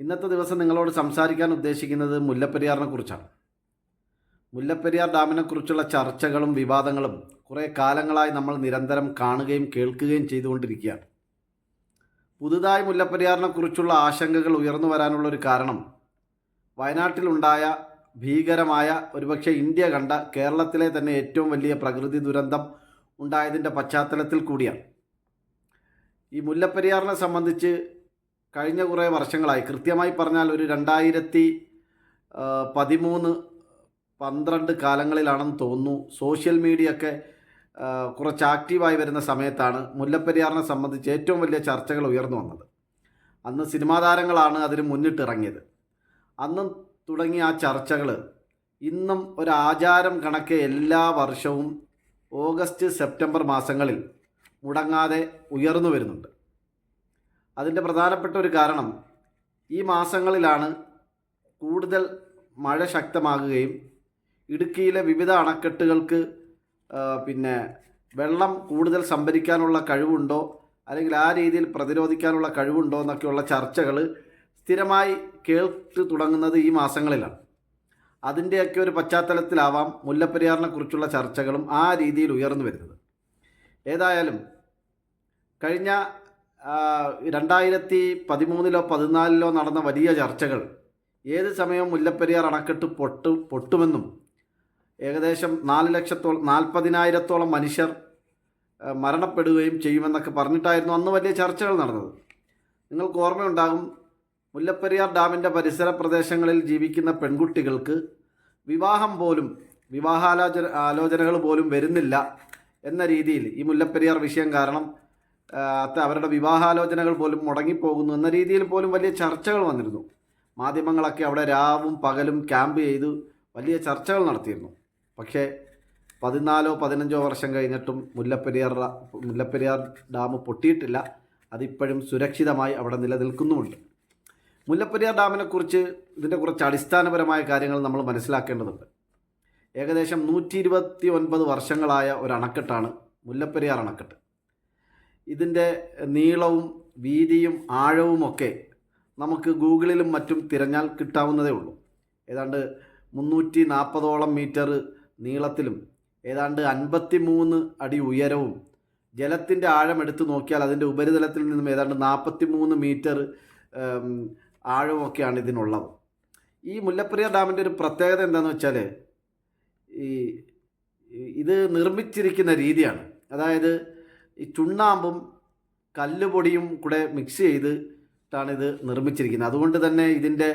ഇന്നത്തെ ദിവസം നിങ്ങളോട് സംസാരിക്കാൻ ഉദ്ദേശിക്കുന്നത് മുല്ലപ്പെരിയാറിനെ കുറിച്ചാണ്. മുല്ലപ്പെരിയാർ ഡാമിനെ കുറിച്ചുള്ള ചർച്ചകളും വിവാദങ്ങളും കുറേ കാലങ്ങളായി നമ്മൾ നിരന്തരം കാണുകയും കേൾക്കുകയും ചെയ്തുകൊണ്ടിരിക്കുകയാണ്. പുതുതായി മുല്ലപ്പെരിയാറിനെ കുറിച്ചുള്ള ആശങ്കകൾ ഉയർന്നു വരാനുള്ള ഒരു കാരണം വയനാട്ടിലുണ്ടായ ഭീകരമായ ഒരുപക്ഷെ ഇന്ത്യ കണ്ട കേരളത്തിലെ തന്നെ ഏറ്റവും വലിയ പ്രകൃതി ദുരന്തം ഉണ്ടായതിന്റെ പശ്ചാത്തലത്തിൽ കൂടിയാണ്. ഈ മുല്ലപ്പെരിയാറിനെ സംബന്ധിച്ച് കഴിഞ്ഞ കുറേ വർഷങ്ങളായി. കൃത്യമായി പറഞ്ഞാൽ ഒരു രണ്ടായിരത്തി പതിമൂന്ന് പന്ത്രണ്ട് കാലങ്ങളിലാണെന്ന് തോന്നുന്നു. സോഷ്യൽ മീഡിയ ഒക്കെ കുറച്ച് ആക്റ്റീവായി വരുന്ന സമയത്താണ് മുല്ലപ്പെരിയാറിനെ സംബന്ധിച്ച് ഏറ്റവും വലിയ ചർച്ചകൾ ഉയർന്നു വന്നത്. അന്ന് സിനിമാ താരങ്ങളാണ് അതിന് മുന്നിട്ടിറങ്ങിയത്. അന്നും തുടങ്ങിയ ആ ചർച്ചകൾ ഇന്നും ഒരു ആചാരം കണക്കെ എല്ലാ വർഷവും ഓഗസ്റ്റ് സെപ്റ്റംബർ മാസങ്ങളിൽ മുടങ്ങാതെ ഉയർന്നു വരുന്നുണ്ട്. അതിന്റെ പ്രധാനപ്പെട്ട ഒരു കാരണം ഈ മാസങ്ങളിലാണ് കൂടുതൽ മഴ ശക്തമാകുകയും ഇടുക്കിയിലെ വിവിധ അണക്കെട്ടുകൾക്ക് പിന്നെ വെള്ളം കൂടുതൽ സംഭരിക്കാനുള്ള കഴിവുണ്ടോ അല്ലെങ്കിൽ ആ രീതിയിൽ പ്രതിരോധിക്കാനുള്ള കഴിവുണ്ടോ എന്നൊക്കെയുള്ള ചർച്ചകൾ സ്ഥിരമായി കേട്ട് തുടങ്ങുന്നത് ഈ മാസങ്ങളിലാണ്. അതിന്റെയൊക്കെ ഒരു പശ്ചാത്തലത്തിലാവാം മുല്ലപ്പെരിയാറിനെ കുറിച്ചുള്ള ചർച്ചകളും ആ രീതിയിൽ ഉയർന്നു വരുന്നത്. ഏതായാലും കഴിഞ്ഞ രണ്ടായിരത്തി പതിമൂന്നിലോ പതിനാലിലോ നടന്ന വലിയ ചർച്ചകൾ ഏത് സമയവും മുല്ലപ്പെരിയാർ അണക്കെട്ട് പൊട്ടു പൊട്ടുമെന്നും ഏകദേശം നാല് ലക്ഷത്തോളം നാൽപ്പതിനായിരത്തോളം മനുഷ്യർ മരണപ്പെടുകയും ചെയ്യുമെന്നൊക്കെ പറഞ്ഞിട്ടായിരുന്നു അന്ന് വലിയ ചർച്ചകൾ നടന്നത്. നിങ്ങൾക്ക് ഓർമ്മയുണ്ടാകും മുല്ലപ്പെരിയാർ ഡാമിന്റെ പരിസര പ്രദേശങ്ങളിൽ ജീവിക്കുന്ന പെൺകുട്ടികൾക്ക് വിവാഹം പോലും വിവാഹാലോചന ആലോചനകൾ പോലും വരുന്നില്ല എന്ന രീതിയിൽ ഈ മുല്ലപ്പെരിയാർ വിഷയം കാരണം അവരുടെ വിവാഹാലോചനകൾ പോലും മുടങ്ങിപ്പോകുന്നു എന്ന രീതിയിൽ പോലും വലിയ ചർച്ചകൾ വന്നിരുന്നു. മാധ്യമങ്ങളൊക്കെ അവിടെ രാവും പകലും ക്യാമ്പ് ചെയ്ത് വലിയ ചർച്ചകൾ നടത്തിയിരുന്നു. പക്ഷേ പതിനാലോ പതിനഞ്ചോ വർഷം കഴിഞ്ഞിട്ടും മുല്ലപ്പെരിയാർ മുല്ലപ്പെരിയാർ ഡാം പൊട്ടിയിട്ടില്ല. അതിപ്പോഴും സുരക്ഷിതമായി അവിടെ നിലനിൽക്കുന്നുമുണ്ട്. മുല്ലപ്പെരിയാർ ഡാമിനെക്കുറിച്ച് ഇതിന്റെ കുറച്ച് അടിസ്ഥാനപരമായ കാര്യങ്ങൾ നമ്മൾ മനസ്സിലാക്കേണ്ടതുണ്ട്. ഏകദേശം നൂറ്റി ഇരുപത്തി ഒൻപത് വർഷങ്ങളായ ഒരു അണക്കെട്ടാണ് മുല്ലപ്പെരിയാർ അണക്കെട്ട്. ഇതിന്റെ നീളവും വീതിയും ആഴവുമൊക്കെ നമുക്ക് ഗൂഗിളിലും മറ്റും തിരഞ്ഞാൽ കിട്ടാവുന്നതേ ഉള്ളൂ. ഏതാണ്ട് മുന്നൂറ്റി നാൽപ്പതോളം മീറ്റർ നീളത്തിലും ഏതാണ്ട് അൻപത്തി മൂന്ന് അടി ഉയരവും ജലത്തിന്റെ ആഴം എടുത്തു നോക്കിയാൽ അതിന്റെ ഉപരിതലത്തിൽ നിന്നും ഏതാണ്ട് നാൽപ്പത്തി മൂന്ന് മീറ്റർ ആഴവുമൊക്കെയാണ് ഇതിനുള്ളത്. ഈ മുല്ലപ്പെരിയാർ ഡാമിന്റെ ഒരു പ്രത്യേകത എന്താണെന്ന് വെച്ചാൽ ഈ- ഇത് നിർമ്മിച്ചിരിക്കുന്ന രീതിയാണ്. അതായത് ഈ ചുണ്ണാമ്പും കല്ലുപൊടിയും കൂടെ മിക്സ് ചെയ്തിട്ടാണ് ഇത് നിർമ്മിച്ചിരിക്കുന്നത്. അതുകൊണ്ട് തന്നെ ഇതിന്റെ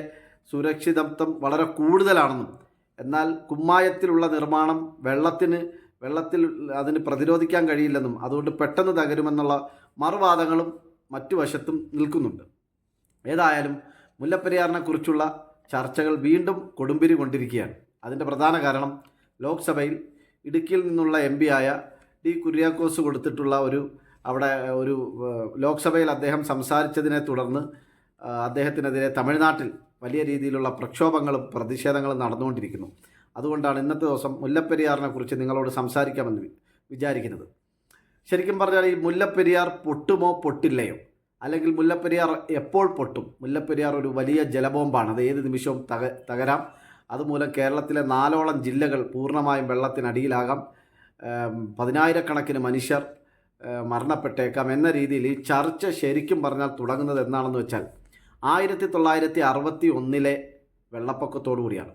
സുരക്ഷിതത്വം വളരെ കൂടുതലാണെന്നും എന്നാൽ കുമ്മായത്തിലുള്ള നിർമ്മാണം വെള്ളത്തിന് വെള്ളത്തിൽ അതിന് പ്രതിരോധിക്കാൻ കഴിയില്ലെന്നും അതുകൊണ്ട് പെട്ടെന്ന് തകരുമെന്നുള്ള മറുവാദങ്ങളും മറ്റു വശത്തും നിൽക്കുന്നുണ്ട്. ഏതായാലും മുല്ലപ്പെരിയാറിനെ കുറിച്ചുള്ള ചർച്ചകൾ വീണ്ടും കൊടുമ്പിരി കൊണ്ടിരിക്കുകയാണ്. അതിന്റെ പ്രധാന കാരണം ലോക്സഭയിൽ ഇടുക്കിയിൽ നിന്നുള്ള എം ആയ ഡി കുര്യാക്കോസ് കൊടുത്തിട്ടുള്ള ഒരു അവിടെ ഒരു ലോക്സഭയിൽ അദ്ദേഹം സംസാരിച്ചതിനെ തുടർന്ന് അദ്ദേഹത്തിനെതിരെ തമിഴ്നാട്ടിൽ വലിയ രീതിയിലുള്ള പ്രക്ഷോഭങ്ങളും പ്രതിഷേധങ്ങളും നടന്നുകൊണ്ടിരിക്കുന്നു. അതുകൊണ്ടാണ് ഇന്നത്തെ ദിവസം മുല്ലപ്പെരിയാറിനെ കുറിച്ച് നിങ്ങളോട് സംസാരിക്കാമെന്ന് വിചാരിക്കുന്നത്. ശരിക്കും പറഞ്ഞാൽ ഈ മുല്ലപ്പെരിയാർ പൊട്ടുമോ പൊട്ടില്ലയോ? അല്ലെങ്കിൽ മുല്ലപ്പെരിയാർ എപ്പോൾ പൊട്ടും? മുല്ലപ്പെരിയാർ ഒരു വലിയ ജലബോംബാണ്. അത് ഏത് നിമിഷവും തക തകരാം. അതുമൂലം കേരളത്തിലെ നാലോളം ജില്ലകൾ പൂർണമായും വെള്ളത്തിനടിയിലാകാം. പതിനായിരക്കണക്കിന് മനുഷ്യർ മരണപ്പെട്ടേക്കാം എന്ന രീതിയിൽ ഈ ചർച്ച ശരിക്കും പറഞ്ഞാൽ തുടങ്ങുന്നത് എന്നാണെന്ന് വെച്ചാൽ ആയിരത്തി തൊള്ളായിരത്തി അറുപത്തി ഒന്നിലെ വെള്ളപ്പൊക്കത്തോടു കൂടിയാണ്.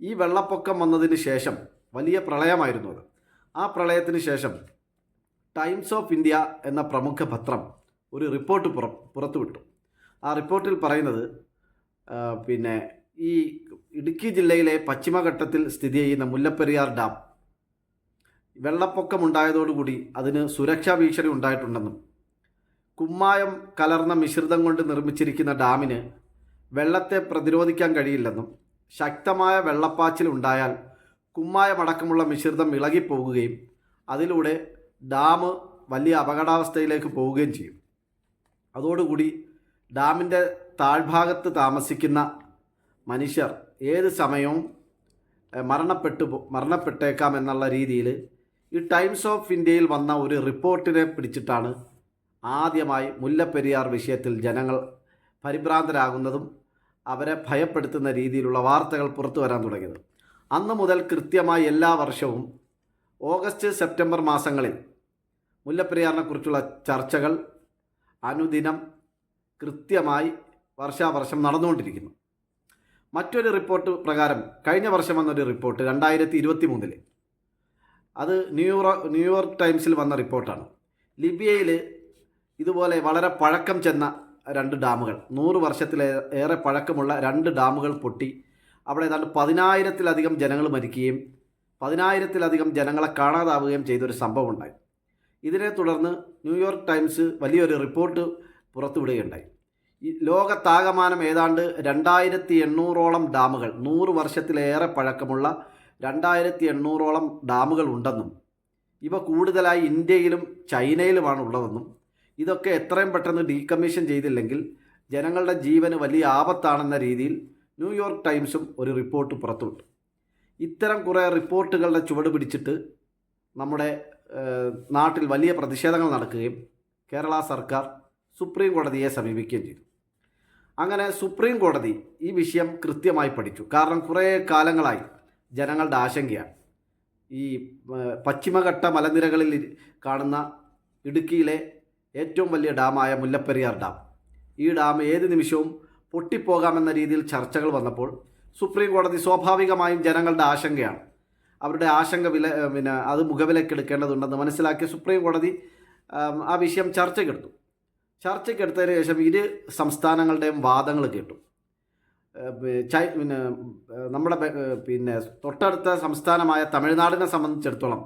ഈ വെള്ളപ്പൊക്കം വന്നതിന് ശേഷം വലിയ പ്രളയമായിരുന്നു അത്. ആ പ്രളയത്തിന് ശേഷം ടൈംസ് ഓഫ് ഇന്ത്യ എന്ന പ്രമുഖ പത്രം ഒരു റിപ്പോർട്ട് പുറ പുറത്തുവിട്ടു. ആ റിപ്പോർട്ടിൽ പറയുന്നത് പിന്നെ ഈ ഇടുക്കി ജില്ലയിലെ പശ്ചിമഘട്ടത്തിൽ സ്ഥിതി ചെയ്യുന്ന മുല്ലപ്പെരിയാർ ഡാം വെള്ളപ്പൊക്കമുണ്ടായതോടുകൂടി അതിന് സുരക്ഷാ ഭീഷണി ഉണ്ടായിട്ടുണ്ടെന്നും കുമ്മായം കലർന്ന മിശ്രിതം കൊണ്ട് നിർമ്മിച്ചിരിക്കുന്ന ഡാമിന് വെള്ളത്തെ പ്രതിരോധിക്കാൻ കഴിയില്ലെന്നും ശക്തമായ വെള്ളപ്പാച്ചിൽ ഉണ്ടായാൽ കുമ്മായമടക്കമുള്ള മിശ്രിതം ഇളകിപ്പോകുകയും അതിലൂടെ ഡാം വലിയ അപകടാവസ്ഥയിലേക്ക് പോവുകയും ചെയ്യും. അതോടുകൂടി ഡാമിന്റെ താഴ്ഭാഗത്ത് താമസിക്കുന്ന മനുഷ്യർ ഏത് സമയവും മരണപ്പെട്ടു മരണപ്പെട്ടേക്കാം എന്നുള്ള രീതിയിൽ ഈ ടൈംസ് ഓഫ് ഇന്ത്യയിൽ വന്ന ഒരു റിപ്പോർട്ടിനെ പിടിച്ചിട്ടാണ് ആദ്യമായി മുല്ലപ്പെരിയാർ വിഷയത്തിൽ ജനങ്ങൾ പരിഭ്രാന്തരാകുന്നതും അവരെ ഭയപ്പെടുത്തുന്ന രീതിയിലുള്ള വാർത്തകൾ പുറത്തു വരാൻ തുടങ്ങിയത്. അന്ന് മുതൽ കൃത്യമായി എല്ലാ വർഷവും ഓഗസ്റ്റ് സെപ്റ്റംബർ മാസങ്ങളിൽ മുല്ലപ്പെരിയാറിനെക്കുറിച്ചുള്ള ചർച്ചകൾ അനുദിനം കൃത്യമായി വർഷാവർഷം നടന്നുകൊണ്ടിരിക്കുന്നു. മറ്റൊരു റിപ്പോർട്ട് പ്രകാരം കഴിഞ്ഞ വർഷം വന്നൊരു റിപ്പോർട്ട് രണ്ടായിരത്തി ഇരുപത്തി മൂന്നിൽ അത് ന്യൂയോർക്ക് ന്യൂയോർക്ക് ടൈംസിൽ വന്ന റിപ്പോർട്ടാണ്. ലിബിയയിൽ ഇതുപോലെ വളരെ പഴക്കം ചെന്ന രണ്ട് ഡാമുകൾ. നൂറ് വർഷത്തിലേ ഏറെ പഴക്കമുള്ള രണ്ട് ഡാമുകൾ പൊട്ടി. അവിടെ ഏതാണ്ട് പതിനായിരത്തിലധികം ജനങ്ങൾ മരിക്കുകയും പതിനായിരത്തിലധികം ജനങ്ങളെ കാണാതാവുകയും ചെയ്തൊരു സംഭവം ഉണ്ടായി. ഇതിനെ തുടർന്ന് ന്യൂയോർക്ക് ടൈംസ് വലിയൊരു റിപ്പോർട്ട് പുറത്തുവിടുകയുണ്ടായി. ഈ ലോകത്താകമാനം ഏതാണ്ട് രണ്ടായിരത്തി എണ്ണൂറോളം ഡാമുകൾ നൂറ് വർഷത്തിലേറെ പഴക്കമുള്ള രണ്ടായിരത്തി എണ്ണൂറോളം ഡാമുകൾ ഉണ്ടെന്നും ഇവ കൂടുതലായി ഇന്ത്യയിലും ചൈനയിലുമാണ് ഉള്ളതെന്നും ഇതൊക്കെ എത്രയും പെട്ടെന്ന് ഡീകമ്മീഷൻ ചെയ്തില്ലെങ്കിൽ ജനങ്ങളുടെ ജീവന് വലിയ ആപത്താണെന്ന രീതിയിൽ ന്യൂയോർക്ക് ടൈംസും ഒരു റിപ്പോർട്ട് പുറത്തുവിട്ടു ഇത്തരം കുറേ റിപ്പോർട്ടുകളുടെ ചുവട് പിടിച്ചിട്ട് നമ്മുടെ നാട്ടിൽ വലിയ പ്രതിഷേധങ്ങൾ നടക്കുകയും കേരള സർക്കാർ സുപ്രീം കോടതിയെ സമീപിക്കുകയും ചെയ്തു. അങ്ങനെ സുപ്രീം കോടതി ഈ വിഷയം കൃത്യമായി പഠിച്ചു. കാരണം കുറേ കാലങ്ങളായി ജനങ്ങളുടെ ആശങ്കയാണ്. ഈ പശ്ചിമഘട്ട മലനിരകളിൽ കാണുന്ന ഇടുക്കിയിലെ ഏറ്റവും വലിയ ഡാമായ മുല്ലപ്പെരിയാർ ഡാം. ഈ ഡാം ഏത് നിമിഷവും പൊട്ടിപ്പോകാമെന്ന രീതിയിൽ ചർച്ചകൾ വന്നപ്പോൾ സുപ്രീം കോടതി സ്വാഭാവികമായും ജനങ്ങളുടെ ആശങ്കയാണ്. അവരുടെ ആശങ്ക വില പിന്നെ അത് മുഖവിലക്കെടുക്കേണ്ടതുണ്ടെന്ന് മനസ്സിലാക്കിയ സുപ്രീം കോടതി ആ വിഷയം ചർച്ചയ്ക്കെടുത്തു. ചർച്ചയ്ക്കെടുത്തതിന് ശേഷം ഇരു സംസ്ഥാനങ്ങളുടെയും വാദങ്ങൾ കേട്ടു. ചൈ- പിന്നെ നമ്മുടെ പിന്നെ തൊട്ടടുത്ത സംസ്ഥാനമായ തമിഴ്നാടിനെ സംബന്ധിച്ചിടത്തോളം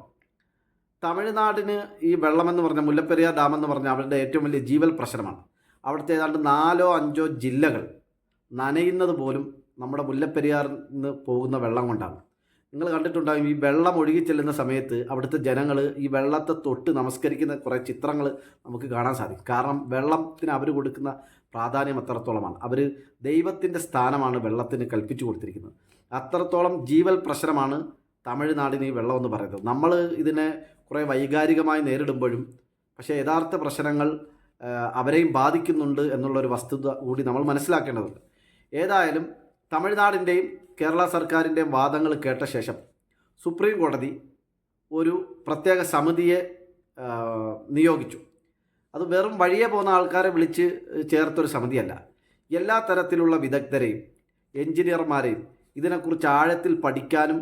തമിഴ്നാടിന് ഈ വെള്ളമെന്ന് പറഞ്ഞ മുല്ലപ്പെരിയാർ ഡാം എന്ന് പറഞ്ഞാൽ അവരുടെ ഏറ്റവും വലിയ ജീവൽ പ്രശ്നമാണ്. അവിടുത്തെ ഏതാണ്ട് നാലോ അഞ്ചോ ജില്ലകൾ നനയുന്നത് പോലും നമ്മുടെ മുല്ലപ്പെരിയാറിൽ നിന്ന് പോകുന്ന വെള്ളം കൊണ്ടാണ്. നിങ്ങൾ കണ്ടിട്ടുണ്ടാകും ഈ വെള്ളം ഒഴുകി ചെല്ലുന്ന സമയത്ത് അവിടുത്തെ ജനങ്ങൾ ഈ വെള്ളത്തെ തൊട്ട് നമസ്കരിക്കുന്ന കുറേ ചിത്രങ്ങൾ നമുക്ക് കാണാൻ സാധിക്കും. കാരണം വെള്ളത്തിന് അവർ കൊടുക്കുന്ന പ്രാധാന്യം അത്രത്തോളമാണ്. അവർ ദൈവത്തിന്റെ സ്ഥാനമാണ് വെള്ളത്തിന് കൽപ്പിച്ചു കൊടുത്തിരിക്കുന്നത്. അത്രത്തോളം ജീവൽ പ്രശ്നമാണ് തമിഴ്നാടിന് ഈ വെള്ളം എന്ന് പറയുന്നത്. നമ്മൾ ഇതിനെ കുറേ വൈകാരികമായി നേരിടുമ്പോഴും പക്ഷേ യഥാർത്ഥ പ്രശ്നങ്ങൾ അവരെയും ബാധിക്കുന്നുണ്ട് എന്നുള്ളൊരു വസ്തുത കൂടി നമ്മൾ മനസ്സിലാക്കേണ്ടതുണ്ട്. ഏതായാലും തമിഴ്നാടിന്റെയും കേരള സർക്കാരിന്റെയും വാദങ്ങൾ കേട്ട ശേഷം സുപ്രീം കോടതി ഒരു പ്രത്യേക സമിതിയെ നിയോഗിച്ചു. അത് വെറും വഴിയെ പോകുന്ന ആൾക്കാരെ വിളിച്ച് ചേർത്തൊരു സമിതിയല്ല. എല്ലാ തരത്തിലുള്ള വിദഗ്ധരെയും എഞ്ചിനീയർമാരെയും ഇതിനെക്കുറിച്ച് ആഴത്തിൽ പഠിക്കാനും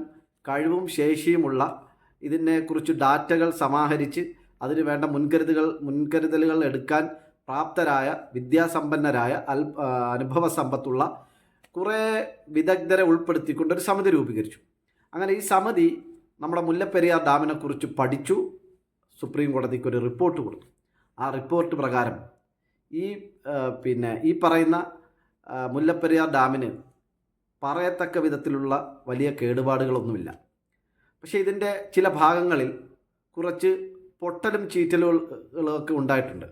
കഴിവും ശേഷിയുമുള്ള ഇതിനെക്കുറിച്ച് ഡാറ്റകൾ സമാഹരിച്ച് അതിന് വേണ്ട മുൻകരുതുകൾ മുൻകരുതലുകൾ എടുക്കാൻ പ്രാപ്തരായ വിദ്യാസമ്പന്നരായ അൽ അനുഭവ സമ്പത്തുള്ള കുറേ വിദഗ്ധരെ ഉൾപ്പെടുത്തിക്കൊണ്ട് ഒരു സമിതി രൂപീകരിച്ചു. അങ്ങനെ ഈ സമിതി നമ്മുടെ മുല്ലപ്പെരിയാർ ഡാമിനെക്കുറിച്ച് പഠിച്ചു സുപ്രീം കോടതിക്ക് ഒരു റിപ്പോർട്ട് കൊടുത്തു. ആ റിപ്പോർട്ട് പ്രകാരം ഈ പിന്നെ ഈ പറയുന്ന മുല്ലപ്പെരിയാർ ഡാമിന് പറയത്തക്ക വിധത്തിലുള്ള വലിയ കേടുപാടുകളൊന്നുമില്ല. പക്ഷേ ഇതിന്റെ ചില ഭാഗങ്ങളിൽ കുറച്ച് പൊട്ടലും ചീറ്റലുകളൊക്കെ ഉണ്ടായിട്ടുണ്ട്.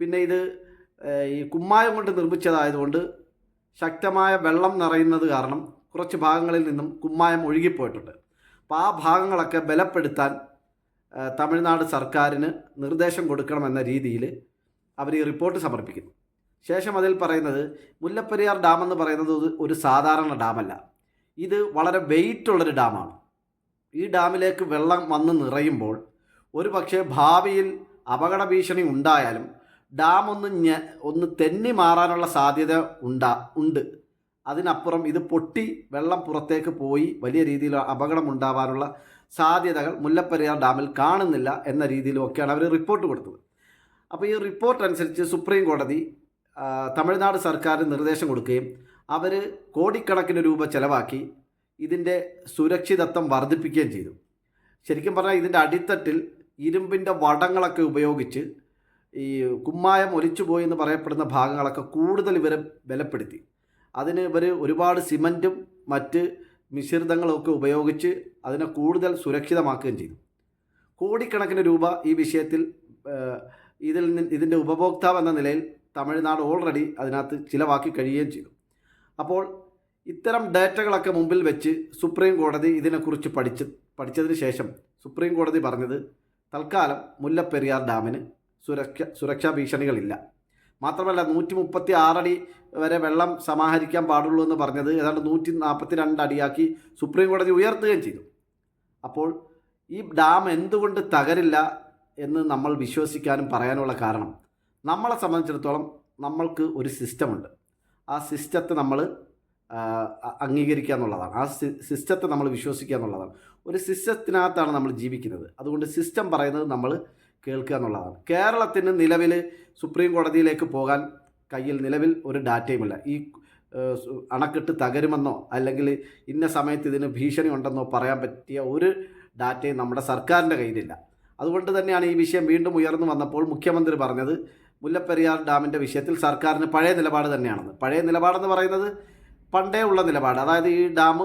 പിന്നെ ഇത് ഈ കുമ്മായം കൊണ്ട് നിർമ്മിച്ചതായതുകൊണ്ട് ശക്തമായ വെള്ളം നിറയുന്നത് കാരണം കുറച്ച് ഭാഗങ്ങളിൽ നിന്നും കുമ്മായം ഒഴുകിപ്പോയിട്ടുണ്ട്. അപ്പോൾ ആ ഭാഗങ്ങളൊക്കെ ബലപ്പെടുത്താൻ തമിഴ്നാട് സർക്കാരിന് നിർദ്ദേശം കൊടുക്കണമെന്ന രീതിയിൽ അവർ ഈ റിപ്പോർട്ട് സമർപ്പിക്കുന്നു. ശേഷം അതിൽ പറയുന്നത് മുല്ലപ്പെരിയാർ ഡാം എന്ന് പറയുന്നത് ഒരു- സാധാരണ ഡാമല്ല. ഇത് വളരെ വെയിറ്റ് ഉള്ളൊരു ഡാമാണ്. ഈ ഡാമിലേക്ക് വെള്ളം വന്ന് നിറയുമ്പോൾ ഒരു പക്ഷേ ഭാവിയിൽ അപകട ഭീഷണി ഉണ്ടായാലും ഡാം ഒന്ന് ഞ ഒന്ന് തെന്നി മാറാനുള്ള സാധ്യത ഉണ്ടാ ഉണ്ട്. അതിനപ്പുറം ഇത് പൊട്ടി വെള്ളം പുറത്തേക്ക് പോയി വലിയ രീതിയിൽ അപകടം ഉണ്ടാവാനുള്ള സാധ്യതകൾ മുല്ലപ്പെരിയാർ ഡാമിൽ കാണുന്നില്ല എന്ന രീതിയിലൊക്കെയാണ് അവർ റിപ്പോർട്ട് കൊടുത്തത്. അപ്പോൾ ഈ റിപ്പോർട്ട് അനുസരിച്ച് സുപ്രീം കോടതി തമിഴ്നാട് സർക്കാരിന് നിർദ്ദേശം കൊടുക്കുകയും അവർ കോടിക്കണക്കിന് രൂപ ചെലവാക്കി ഇതിന്റെ സുരക്ഷിതത്വം വർദ്ധിപ്പിക്കുകയും ചെയ്തു. ശരിക്കും പറഞ്ഞാൽ ഇതിന്റെ അടിത്തട്ടിൽ ഇരുമ്പിന്റെ വടങ്ങളൊക്കെ ഉപയോഗിച്ച് ഈ കുമ്മായം ഒലിച്ചുപോയി എന്ന് പറയപ്പെടുന്ന ഭാഗങ്ങളൊക്കെ കൂടുതൽ ഇവരെ ബലപ്പെടുത്തി. അതിന് ഇവർ ഒരുപാട് സിമന്റും മറ്റ് മിശ്രിതങ്ങളൊക്കെ ഉപയോഗിച്ച് അതിനെ കൂടുതൽ സുരക്ഷിതമാക്കുകയും ചെയ്തു. കോടിക്കണക്കിന് രൂപ ഈ വിഷയത്തിൽ ഇതിൽ നിന്ന് ഇതിന്റെ ഉപഭോക്താവ് എന്ന നിലയിൽ തമിഴ്നാട് ഓൾറെഡി അതിനകത്ത് ചിലവാക്കി കഴിയുകയും ചെയ്തു. അപ്പോൾ ഇത്തരം ഡാറ്റകളൊക്കെ മുമ്പിൽ വെച്ച് സുപ്രീം കോടതി ഇതിനെക്കുറിച്ച് പഠിച്ച് പഠിച്ചതിന് ശേഷം സുപ്രീം കോടതി പറഞ്ഞത് തൽക്കാലം മുല്ലപ്പെരിയാർ ഡാമിന് സുരക്ഷ സുരക്ഷാ ഭീഷണികളില്ല. മാത്രമല്ല നൂറ്റി മുപ്പത്തി ആറടി വരെ വെള്ളം സമാഹരിക്കാൻ പാടുള്ളൂ എന്ന് പറഞ്ഞത് ഏതാണ്ട് നൂറ്റി നാൽപ്പത്തി രണ്ട് അടിയാക്കി സുപ്രീം കോടതി ഉയർത്തുകയും ചെയ്തു. അപ്പോൾ ഈ ഡാം എന്തുകൊണ്ട് തകരില്ല എന്ന് നമ്മൾ വിശ്വസിക്കാനും പറയാനുള്ള കാരണം നമ്മളെ സംബന്ധിച്ചിടത്തോളം നമ്മൾക്ക് ഒരു സിസ്റ്റമുണ്ട്. ആ സിസ്റ്റത്തെ നമ്മൾ അംഗീകരിക്കുക എന്നുള്ളതാണ്. ആ സിസ്റ്റത്തെ നമ്മൾ വിശ്വസിക്കുക എന്നുള്ളതാണ്. ഒരു സിസ്റ്റത്തിനകത്താണ് നമ്മൾ ജീവിക്കുന്നത്. അതുകൊണ്ട് സിസ്റ്റം പറയുന്നത് നമ്മൾ കേൾക്കുക എന്നുള്ളതാണ്. കേരളത്തിന് നിലവിൽ സുപ്രീം കോടതിയിലേക്ക് പോകാൻ കയ്യിൽ നിലവിൽ ഒരു ഡാറ്റയുമില്ല ഈ അണക്കെട്ട് തകരുമെന്നോ അല്ലെങ്കിൽ ഇന്ന സമയത്ത് ഇതിന് ഭീഷണി ഉണ്ടെന്നോ പറയാൻ പറ്റിയ ഒരു ഡാറ്റയും നമ്മുടെ സർക്കാരിന്റെ കയ്യിലില്ല. അതുകൊണ്ട് തന്നെയാണ് ഈ വിഷയം വീണ്ടും ഉയർന്നു വന്നപ്പോൾ മുഖ്യമന്ത്രി പറഞ്ഞത് മുല്ലപ്പെരിയാർ ഡാമിന്റെ വിഷയത്തിൽ സർക്കാരിന് പഴയ നിലപാട് തന്നെയാണെന്ന്. പഴയ നിലപാടെന്ന് പറയുന്നത് പണ്ടേ ഉള്ള നിലപാട്. അതായത് ഈ ഡാം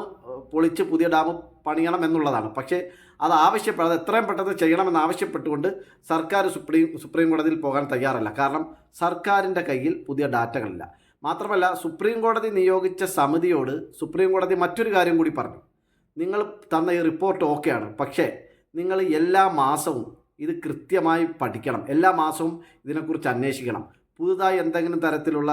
പൊളിച്ച് പുതിയ ഡാം പണിയണം എന്നുള്ളതാണ്. പക്ഷേ അത് ആവശ്യപ്പെടാതെ എത്രയും പെട്ടെന്ന് ചെയ്യണമെന്ന് ആവശ്യപ്പെട്ടുകൊണ്ട് സർക്കാർ സുപ്രീം സുപ്രീം കോടതിയിൽ പോകാൻ തയ്യാറല്ല. കാരണം സർക്കാരിന്റെ കയ്യിൽ പുതിയ ഡാറ്റകളില്ല. മാത്രമല്ല സുപ്രീം കോടതി നിയോഗിച്ച സമിതിയോട് സുപ്രീം കോടതി മറ്റൊരു കാര്യം കൂടി പറഞ്ഞു. നിങ്ങൾ തന്ന ഈ റിപ്പോർട്ട് ഓക്കെയാണ്. പക്ഷേ നിങ്ങൾ എല്ലാ മാസവും ഇത് കൃത്യമായി പഠിക്കണം. എല്ലാ മാസവും ഇതിനെക്കുറിച്ച് അന്വേഷിക്കണം. പുതുതായി എന്തെങ്കിലും തരത്തിലുള്ള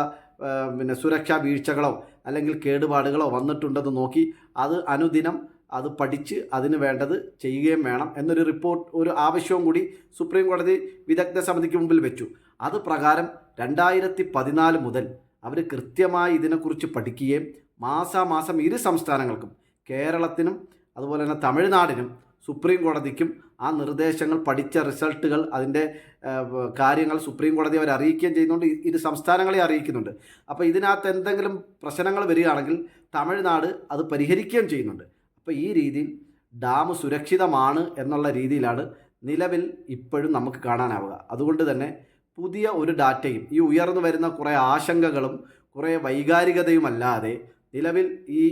പിന്നെ സുരക്ഷാ വീഴ്ചകളോ അല്ലെങ്കിൽ കേടുപാടുകളോ വന്നിട്ടുണ്ടെന്ന് നോക്കി അത് അനുദിനം അത് പഠിച്ച് അതിന് വേണ്ടത് ചെയ്യുകയും വേണം എന്നൊരു റിപ്പോർട്ട് ഒരു ആവശ്യവും കൂടി സുപ്രീം കോടതി വിദഗ്ധ സമിതിക്ക് മുമ്പിൽ വെച്ചു. അത് പ്രകാരം രണ്ടായിരത്തി പതിനാല് മുതൽ അവർ കൃത്യമായി ഇതിനെക്കുറിച്ച് പഠിക്കുകയും മാസാമാസം ഇരു സംസ്ഥാനങ്ങൾക്കും കേരളത്തിനും അതുപോലെ തന്നെ തമിഴ്നാടിനും സുപ്രീം കോടതിക്കും ആ നിർദ്ദേശങ്ങൾ പഠിച്ച റിസൾട്ടുകൾ അതിന്റെ കാര്യങ്ങൾ സുപ്രീം കോടതി അവർ അറിയിക്കുകയും ചെയ്യുന്നുണ്ട് ഇരു സംസ്ഥാനങ്ങളെ അറിയിക്കുന്നുണ്ട്. അപ്പോൾ ഇതിനകത്ത് എന്തെങ്കിലും പ്രശ്നങ്ങൾ വരികയാണെങ്കിൽ തമിഴ്നാട് അത് പരിഹരിക്കുകയും ചെയ്യുന്നുണ്ട്. അപ്പോൾ ഈ രീതിയിൽ ഡാം സുരക്ഷിതമാണ് എന്നുള്ള രീതിയിലാണ് നിലവിൽ ഇപ്പോഴും നമുക്ക് കാണാനാവുക. അതുകൊണ്ട് തന്നെ പുതിയ ഒരു ഡാറ്റയും ഈ ഉയർന്നു വരുന്ന കുറേ ആശങ്കകളും കുറേ വൈകാരികതയുമല്ലാതെ നിലവിൽ ഈ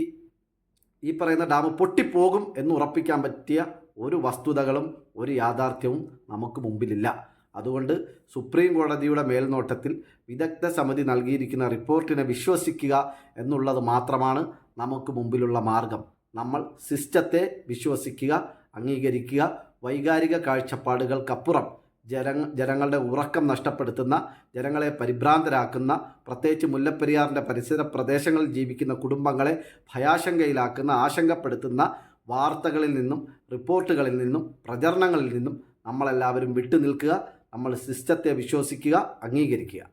ഈ പറയുന്ന ഡാം പൊട്ടിപ്പോകും എന്ന് ഉറപ്പിക്കാൻ പറ്റിയ ഒരു വസ്തുതകളും ഒരു യാഥാർത്ഥ്യവും നമുക്ക് മുമ്പിലില്ല. അതുകൊണ്ട് സുപ്രീം കോടതിയുടെ മേൽനോട്ടത്തിൽ വിദഗ്ധ സമിതി നൽകിയിരിക്കുന്ന റിപ്പോർട്ടിനെ വിശ്വസിക്കുക എന്നുള്ളത് മാത്രമാണ് നമുക്ക് മുമ്പിലുള്ള മാർഗം. നമ്മൾ സിസ്റ്റത്തെ വിശ്വസിക്കുക അംഗീകരിക്കുക. വൈകാരിക കാഴ്ചപ്പാടുകൾക്കപ്പുറം ജന ജനങ്ങളുടെ ഉറക്കം നഷ്ടപ്പെടുത്തുന്ന ജനങ്ങളെ പരിഭ്രാന്തരാക്കുന്ന പ്രത്യേകിച്ച് മുല്ലപ്പെരിയാറിന്റെ പരിസര പ്രദേശങ്ങളിൽ ജീവിക്കുന്ന കുടുംബങ്ങളെ ഭയാശങ്കയിലാക്കുന്ന ആശങ്കപ്പെടുത്തുന്ന വാർത്തകളിൽ നിന്നും റിപ്പോർട്ടുകളിൽ നിന്നും പ്രചരണങ്ങളിൽ നിന്നും നമ്മളെല്ലാവരും വിട്ടുനിൽക്കുക. നമ്മൾ സിസ്റ്റത്തെ വിശ്വസിക്കുക അംഗീകരിക്കുക.